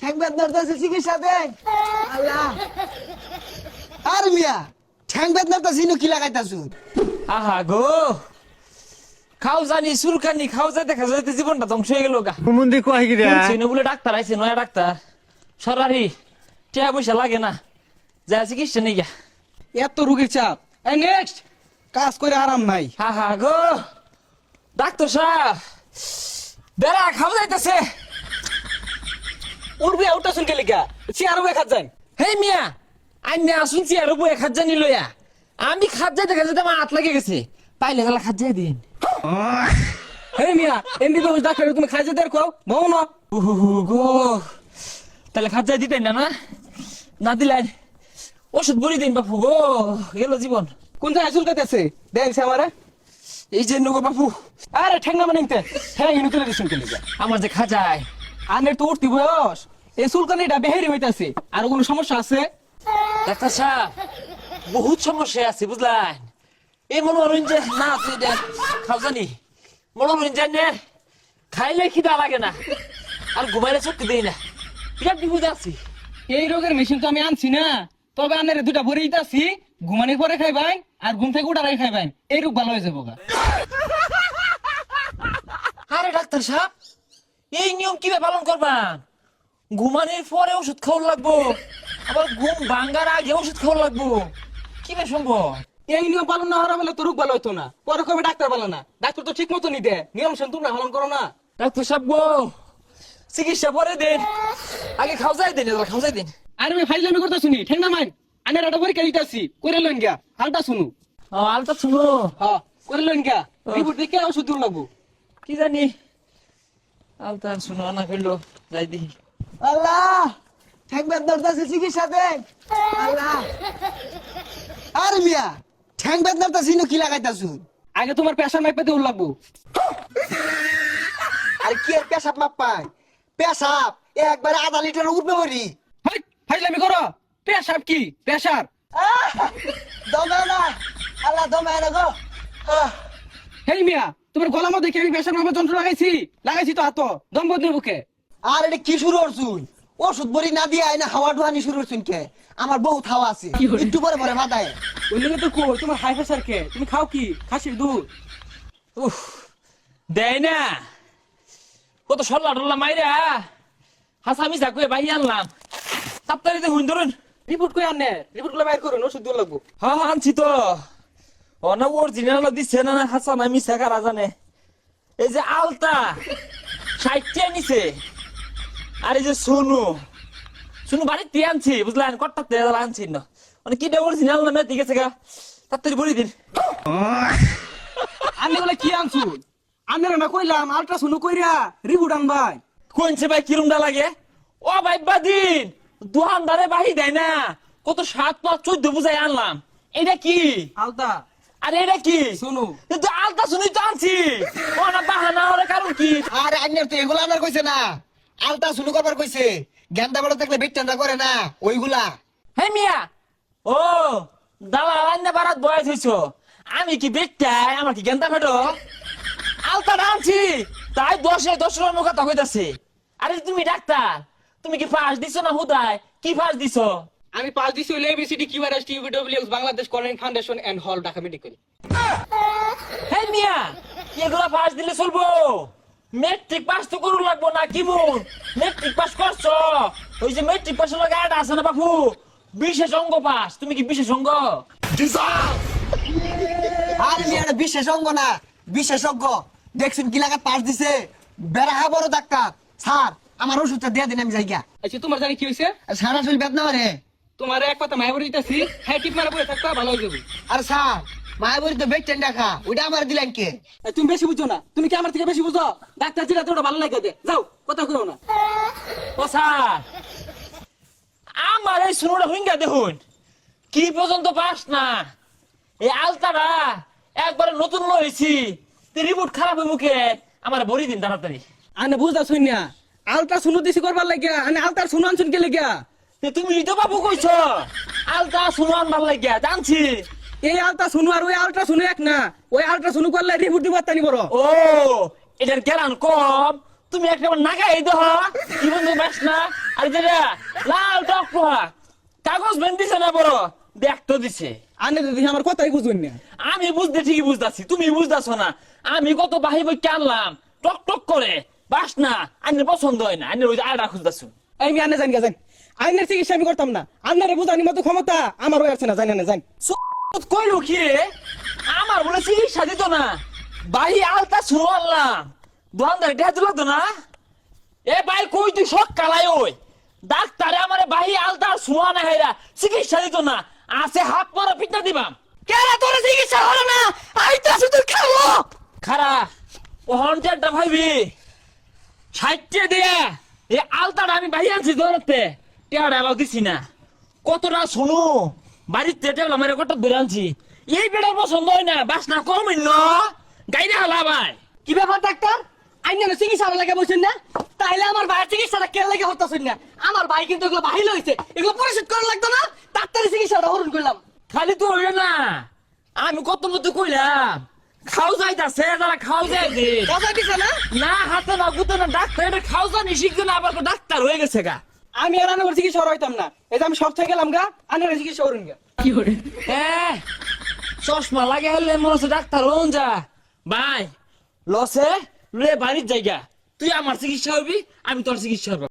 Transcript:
ঠ্যাং বেদনার তো চিকিৎসা দেন। আল্লাহ। আর মিয়া ঠ্যাং বেদনার তো চিনু কি লাগাইতাছু? আহা গো। খাও জানি সুরকানি খাও যাইতে খাও যাইতে জীবনটা ধ্বংস হয়ে গেল গা। হুমুন্দি কয় কি রে? বলে ডাক্তার আইছে নয়া ডাক্তার। সরারি টিয়া পয়সা লাগে না। যা চিকিৎসা নেই গা। এত রুগীর চাপ। এই নেক্সট কাজ করে আরাম নাই। হা হা গো। ডাক্তার সাহেব বেড়া খাও যাইতেছে। উঠবে উঠা শুনকে লিখা চেয়ার উপরে খাত যান। হে মিয়া আইনে আসুন চেয়ার উপরে খাত জানি লইয়া আমি খাত যাইতে খাত যাইতে আমার হাত লাগে গেছে। পাইলে গেলা খাত যাই দিন। হে মিয়া এমবি বেহুশ ডাক্তার তুমি খাই যেতে কও বউ না। গো। তাহলে খাত যাই দিতেন না না? না দিলেন ওষুধ বড়ি দিন বাপু গো গেল জীবন। কোন জায়গায় চুলকাইতেছে দেখছে আমারে। এই যে নগো বাপু। আরে ঠেঙ্গা মানে হ্যাঁ ইনু তুলে দিছেন আমার যে খাজায়। আনের তো উঠতি বয়স। এই চুলকানিটা বেহেরি হইতাছে। আর কোনো সমস্যা আছে? ডাক্তার সাহেব বহুত সমস্যা আছে বুঝলেন? এই মনে যে না দেখ খাও জানি মনে হলেন যে নে খাইলে খিদা লাগে না। আর ঘুমাইলে শক্তি দেই না। বিরাট বিপদে আছি। এই রোগের মেশিন তো আমি আনছি না। তবে আনের দুটা ভরে দিতাছি। ঘুমানোর পরে খাইবাই আর ঘুম থেকে উঠারাই খাইবাই। এই রোগ ভালো হয়ে যাব আরে ডাক্তার সাহেব এই নিয়ম কীভাবে পালন করবা? ঘুমানোর পরে ওষুধ খাওয়া লাগবো। আবার ঘুম ভাঙ্গার আগে ওষুধ খাওয়া লাগবো। কীভাবে সম্ভব? এই নিয়ম পালন না হওয়ার বেলা তো রোগ ভালো হতো না। পরে কবে ডাক্তার ভালো না? ডাক্তার তো ঠিক মতো নিতে নিয়ম শুন তোমরা পালন করো না। ডাক্তার সাহেব গো চিকিৎসা পরে দিন। আগে খাও যাই দিন এবার খাও যাই দিন। আরে আমি ফাইজলামি করতে শুনি ঠেঙ্গা মাইন। আনের একটা পরীক্ষা দিতেছি করে লইন গা হালটা শুনু। আলতা শুনো হ্যাঁ করে লইন গা রিপোর্ট দেখে ওষুধ দিন লাগবো। কি জানি? আলতা শুনো না করল যাই দিই আল্লাহ ঠ্যাং বেদনার তো চিকিৎসা দেন আল্লাহ। আর মিয়া ঠ্যাং বেদনার তো চিনু কি লাগাইতাছু? আগে তোমার পেশা মাইপে দিয়ে লাগবো। আর কি আর পেশাব মাপ পায় পেশাব একবারে আধা লিটার উঠবে মরি হাই ফাইজলামি করো। পেশাব কি? আহ! দমে না। আল্লাহ দমে না গো! হেই মিয়া তোমার গলা মধ্যে কি আমি পেশাব মাপে যন্ত্র লাগাইছি? লাগাইছি তো হাত দম বদলে বুকে আর এটা কি শুরু করছুন? ওষুধ বড়ি না দিয়ে আইনা হাওয়া ডুহানি শুরু করছুন কে? আমার বহুত হাওয়া আছে। একটু পরে পরে মাথায় ওই লোকে তো কই তোমার হাই প্রেসার কে? তুমি খাও কি? খাসির দুধ? উফ দেয় না। কত সল্লা টল্লা মাইরা। হাসামি যা কয়ে বাহি আনলাম। তাড়াতাড়িতে হুইন ধরুন। রিপোর্ট কই আনে রিপোর্টগুলো বাইর করুন ওষুধ দিয়ে লাগবো। হ্যাঁ হ্যাঁ, আনছি তো। অনা অরিজিনাল দিচ্ছে না না হাসান আমি শেখারা জানে এই যে আলতা ষাটটা নিছে আর এই যে সোনু সোনু বাড়িতে আনছি বুঝলেন? কট্টাতে আনছি না। মানে কি অরিজিনাল না ঠিক আছে গা। তাড়াতাড়ি বলি দিন। আনে বলে কি আনছু? আনে না কইলাম আল্ট্রাসাউন্ড কইরা রিপোর্ট আনবাই। কোনছে ভাই কিরমটা লাগে? ও ভাই বাদিন দোকানদারে বাহি দেয় না। কত সাত পাঁচ চোদ্দ বুঝাই আনলাম। এটা কি? আলতা আরে এটা কি? শোনো। কিন্তু আলতা শুনি তো আনছি। ও না বাহানা হওয়ার কারণ কি? আর আইনের তো এগুলা আনার কইছে না। আলতা শুরু করবার কইছে। গেন্দা বড় থাকলে বেটটা করে না ওইগুলা। হে মিয়া ও দালা রান্না বারাত বয়স হইছ আমি কি বেটাই আমার কি গেন্দা ফেটো আলতা আনছি। তাই দশে দশ রকম কথা কইতাছে। আরে তুমি ডাক্তার তুমি কি ফাঁস দিছো না হুদায়? কি ফাঁস দিছো? আমি পাঁচ দিছি হইলে এবিসিডি কিউআরএস টিউবিডব্লিউএক্স বাংলাদেশ করেন foundation and hall Dhaka medical হে মিয়া এগুলা পাস দিলে চলবো। মেট্রিক পাস তো করু লাগবো না কি মন মেট্রিক পাস করছ? ওই যে মেট্রিক পাস লাগে আট আছে না বাপু? বিশেষ অঙ্গ পাস। তুমি কি বিশেষ অঙ্গ? আর মিয়া বিশেষজ্ঞ না বিশেষজ্ঞ দেখছেন কি লাগা পাস দিছে। বেড়া বড় ডাক্তার। স্যার আমার ওষুধটা দিয়ে দিন আমি যাই গিয়া। আচ্ছা তোমার জানি কি হইছে? আর সারা শরীর বেদনা রে তোমার এক কথা মায়া বলে দিতেছি হ্যাঁ টিপ মারা পড়ে থাকবা ভালো হয়ে যাবে। আর স্যার মায়াবরী তো বেটটেন রাখা ওইটা আমার দিলেন কে? তুমি বেশি বুঝছ না তুমি কি আমার থেকে বেশি বুঝো? ডাক্তার যেটা তোটা ভালো লাগে দে যাও কথা কইও না। ও স্যার আমার এই শুনুটা হুইঙ্গা দেখুন। কি পর্যন্ত পাস না। এই আলতাটা একবারে নতুন লইছি রিপোর্ট খারাপ হয়ে মুখে আমার বড়ি দিন তাড়াতাড়ি। আনে বুঝদা শুনিয়া আলতা শুনো দিছি করবার লাগিয়া আনে আলতার শুনো আনছুন কে লাগিয়া? তুমি তো বাবু কইছ? আলতা শুনুন ভালো লাগিয়া জানছি। এই আলতা শুনো আর ওই আলট্রা শুনো এক না ওই আলট্রা শুনো করলে রিপোর্ট দিবার তানি বড় ও এটার কম। তুমি একটা দেহ কি বন্ধু বাস না। আর যেটা লাল টক পোহা। কাগজ বেন দিছে না বড়? দেখ তো দিছে। আনে দেখি আমার কথাই বুঝুন না। আমি বুঝতে ঠিকই বুঝতাছি তুমি বুঝতাছো না। আমি কত বাহি বই আনলাম টক টক করে। বাস না আইনের পছন্দ হয় না আইনের ওই আয়রা খুঁজতাছো। আমি আনে জানি গেছেন আইনের চিকিৎসা আমি করতাম না। আন্নারে বুঝানি মতো ক্ষমতা আমার হয়ে আছে না জানি না, জানি। কইলো কি আমার বলে চিকিৎসা দিত না। বাহি আলতা শুনো আনলাম দোকানদার এটা দিল তো না? এ ভাই কই তুই সব কালাই ওই? ডাক্তারে আমার বাহি আলতা শুনো না হেরা চিকিৎসা দিত না। আছে হাত মারা পিঠা দিবাম। কেরা তোর চিকিৎসা হলো না? আইতা শুধু খাব। খারা ও হন্টারটা ভাইবি সাইটে দিয়া এই আলতাটা আমি বাহি আনছি দৌড়াতে টেয়ারা এলাও দিছি না। কতটা শুনো কত এই পছন্দ হয় না বাস না কম ন। গাইরে হালা ভাই। কি ব্যাপার ডাক্তার? আইন চিকিৎসা লাগে বলছেন না? তাইলে আমার ভাইয়ের চিকিৎসাটা কে লাগে হতাছেন না? আমার ভাই কিন্তু এগুলো বাহিল হয়েছে এগুলো পরিশোধ করা লাগতো না? ডাক্তারের চিকিৎসাটা হরণ করলাম। খালি তো না। আমি কত মতো কইলাম খাও যাইতাছে যারা খাও দিছে না? না হাতে না গুতে না ডাক্তার এটা খাও জানি শিখছে না আবার ডাক্তার হয়ে গেছে গা। আমি আর আনার চিকিৎসা হইতাম না। এই যে আমি সব থেকে গেলাম গা আনার চিকিৎসা হরুন গা। কি এ চশমা লাগে হলে মনে হচ্ছে ডাক্তার হন যা। ভাই লসে লয়ে বাড়ির জায়গা। তুই আমার চিকিৎসা হবি আমি তোর চিকিৎসা হব